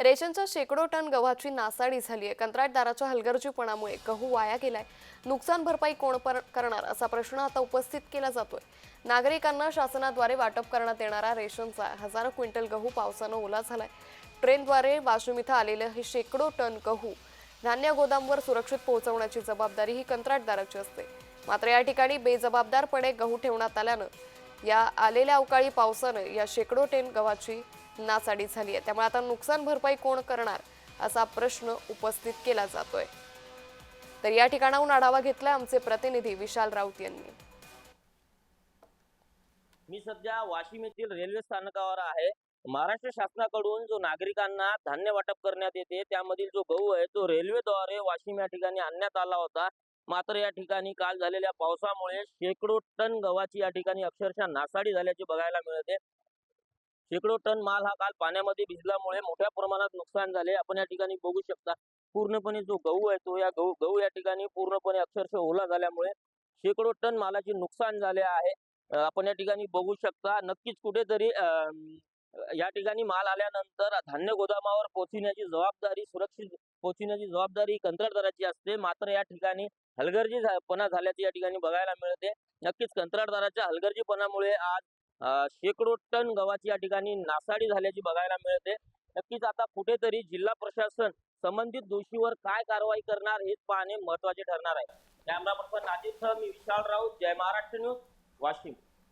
रेशनच्या शेकडो टन गव्हाची नासाडी झाली आहे कंत्राटदाराच्या हलगर्जीपणामुळे गहू वाया गेलाय. नुकसान भरपाई कोण पर- करणार असा प्रश्न आता उपस्थित केला जातोय. नागरिकांना शासनाद्वारे वाटप करण्यात येणारा रेशनचा हजारो क्विंटल गहू पावसानं ओला झालाय. ट्रेनद्वारे वाशिम इथं आलेलं हे शेकडो टन गहू धान्य गोदामवर सुरक्षित पोहोचवण्याची जबाबदारी ही कंत्राटदाराची असते. मात्र या ठिकाणी बेजबाबदारपणे गहू ठेवण्यात आल्यानं या आलेल्या अवकाळी पावसानं या शेकडो टेन गव्हाची नासाडी झाली आहे. त्यामुळे आता नुकसान भरपाई कोण करणार असा प्रश्न उपस्थित केला जातोय. तर या ठिकाणाहून आढावा घेतला आमचे प्रतिनिधी विशाल राऊत यांनी. मी सध्या वाशिम येथील रेल्वे स्थानकावर आहे. महाराष्ट्र शासनाकडून जो नागरिकांना धान्य वाटप करण्यात येते त्यामधील जो गहू आहे तो रेल्वेद्वारे वाशिम या ठिकाणी आणण्यात आला होता. मात्र या ठिकाणी काल झालेल्या पावसामुळे शेकडो टन गव्हाची या ठिकाणी अक्षरशः नासाडी झाल्याचे बघायला मिळते. शेकडो टन माल हा काल पाण्यामध्ये भिजल्यामुळे मोठ्या प्रमाणात नुकसान झाले. आपण या ठिकाणी बघू शकता पूर्णपणे जो गहू आहे तो या गहू गहू या ठिकाणी पूर्णपणे अक्षरशः ओला झाल्यामुळे शेकडो टन मालाचे नुकसान झाले आहे. आपण या ठिकाणी बघू शकता नक्कीच कुठेतरी अं, या ठिकाणी माल आल्यानंतर धान्य गोदामावर पोहोचविण्याची जबाबदारी सुरक्षित पोहोचविण्याची जबाबदारी कंत्राटदाराची असते. मात्र या ठिकाणी हलगर्जीपणा झाल्याचे या ठिकाणी बघायला मिळते. नक्कीच कंत्राटदाराच्या हलगर्जीपणामुळे आज शेकडो टन गव्हाची या ठिकाणी नासाडी झाल्याची बघायला मिळते. नक्कीच आता कुठेतरी जिल्हा प्रशासन संबंधित दोषीवर काय कारवाई करणार हेच पाहणे महत्त्वाचे ठरणार आहे. कॅमेरा पर्सन नाजीसह मी विशाल राऊत जय महाराष्ट्र न्यूज वाशिम.